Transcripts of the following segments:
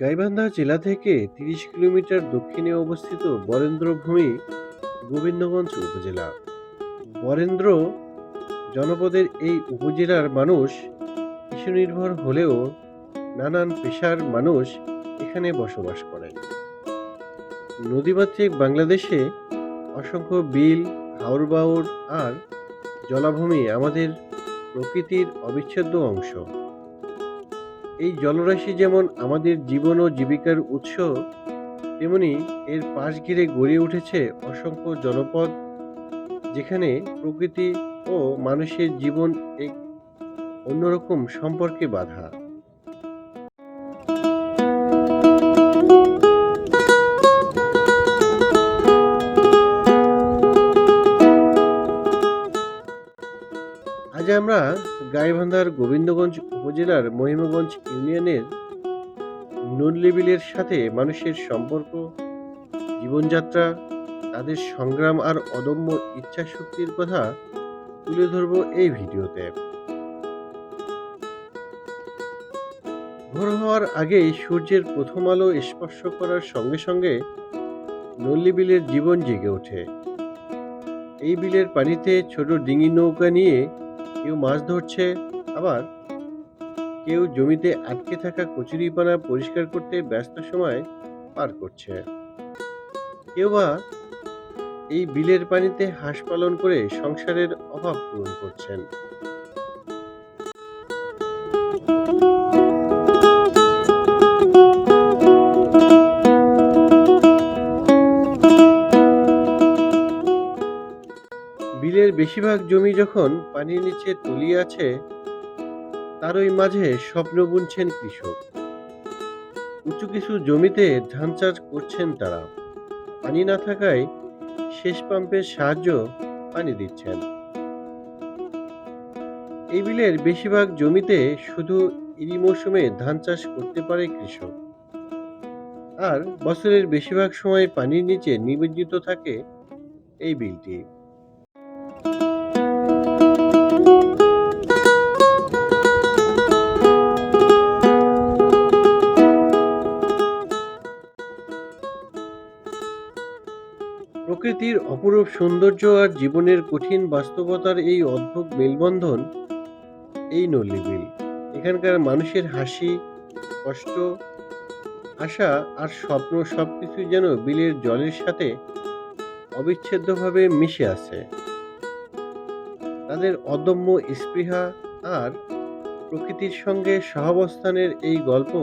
গাইবান্ধা জেলা থেকে তিরিশ কিলোমিটার দক্ষিণে অবস্থিত বরেন্দ্রভূমি গোবিন্দগঞ্জ উপজেলা। বরেন্দ্র জনপদের এই উপজেলার মানুষ কৃষি নির্ভর হলেও নানান পেশার মানুষ এখানে বসবাস করে নদীমাতৃক বাংলাদেশে অসংখ্য বিল হাওর আর জলাভূমি আমাদের প্রকৃতির অবিচ্ছেদ্য অংশ। এই জলরাশি যেমন আমাদের জীবন ও জীবিকার উৎস, তেমনি এর পাশ ঘিরে গড়ে উঠেছে অসংখ্য জনপদ, যেখানে প্রকৃতি ও মানুষের জীবন এক অন্যরকম সম্পর্কে বাধা। আজ আমরা গাইবান্ধার গোবিন্দগঞ্জ উপজেলার মহিমাগঞ্জ ইউনিয়নের নুনলিবিলের সাথে মানুষের সম্পর্ক, জীবনযাত্রা, তাদের সংগ্রাম আর অদম্য ইচ্ছা শক্তির কথা তুলে ধরব এই ভিডিওতে। ভোর হওয়ার আগেই সূর্যের প্রথম আলো স্পর্শ করার সঙ্গে সঙ্গে নল্লি বিলের জীবন জেগে ওঠে। এই বিলের পানিতে ছোট ডিঙি নৌকা নিয়ে কেউ মাছ ধরছে, আবার কেউ জমিতে আটকে থাকা কচুরিপানা পরিষ্কার করতে ব্যস্ত সময় পার করছে। কেউ বা এই বিলের পানিতে হাঁস পালন করে সংসারের অভাব পূরণ করছেন। বেশিরভাগ জমি যখন পানির নিচে তলিয়ে আছে তারই মাঝে স্বপ্ন বুনছেন কৃষক। উঁচু কিছু জমিতে ধান চাষ করছেন তারা। পানি না থাকায় শেষ পাম্পের সাহায্য পানি দিচ্ছেন। এই বিলের বেশিরভাগ জমিতে শুধু ইরি মৌসুমে ধান চাষ করতে পারে কৃষক। আর বছরের বেশিরভাগ সময় পানির নিচে নিমজ্জিত থাকে এই বিলটি। প্রকৃতির অপরূপ সৌন্দর্য আর জীবনের কঠিন বাস্তবতার এই অদ্ভুত মেলবন্ধন, এই নল্লিবিল এখানকার মানুষের হাসি, কষ্ট, আশা আর স্বপ্ন সবকিছু যেন বিলের জলের সাথে অবিচ্ছেদ্যভাবে মিশে আছে। তাদের অদম্য স্পৃহা আর প্রকৃতির সঙ্গে সহাবস্থানের এই গল্প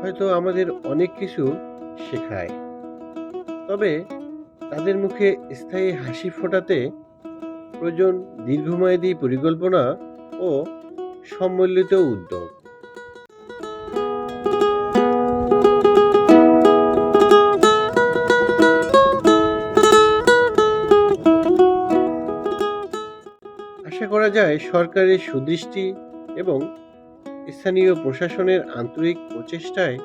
হয়তো আমাদের অনেক কিছু শেখায়। তবে তাদের মুখে স্থায়ী হাসি ফোটাতে প্রয়োজন দীর্ঘমেয়াদী পরিকল্পনা ও সম্মিলিত উদ্যোগ। আশা করা যায় সরকারের সুদৃষ্টি এবং স্থানীয় প্রশাসনের আন্তরিক প্রচেষ্টায়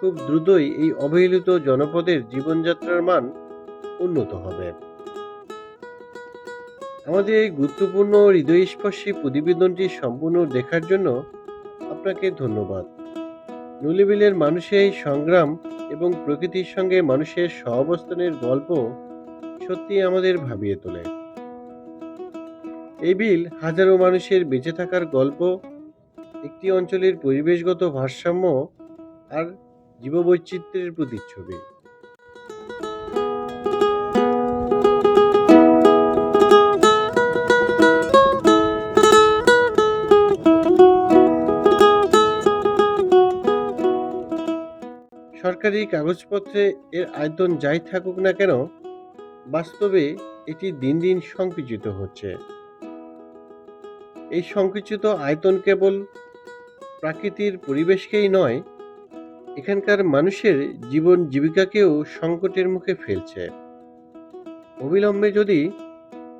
খুব দ্রুতই এই অবহেলিত জনপদের জীবনযাত্রার মান উন্নত হবে। আমাদের এই গুরুত্বপূর্ণ হৃদয়স্পর্শী প্রতিবেদনটি সম্পূর্ণ দেখার জন্য আপনাকে ধন্যবাদ। নুলিবিলের মানুষের সংগ্রাম এবং প্রকৃতির সঙ্গে মানুষের সহাবস্থানের গল্প সত্যি আমাদের ভাবিয়ে তোলে। এই বিল হাজারো মানুষের বেঁচে থাকার গল্প, একটি অঞ্চলের পরিবেশগত ভারসাম্য আর জীববৈচিত্র্যের প্রতিচ্ছবি। সরকারি কাগজপত্রে এর আয়তন যাই থাকুক না কেন, বাস্তবে এটি দিন দিন সংকুচিত হচ্ছে। এই সংকুচিত আয়তন কেবল প্রাকৃতির পরিবেশকেই নয়, এখানকার মানুষের জীবন জীবিকাকেও সংকটের মুখে ফেলছে। অবিলম্বে যদি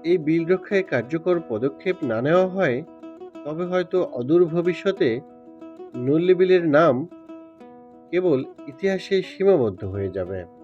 এই বিল রক্ষায় কার্যকর পদক্ষেপ না নেওয়া হয়, তবে হয়তো অদূর ভবিষ্যতে নল্লী বিলের নাম কেবল ইতিহাসে সীমাবদ্ধ হয়ে যাবে।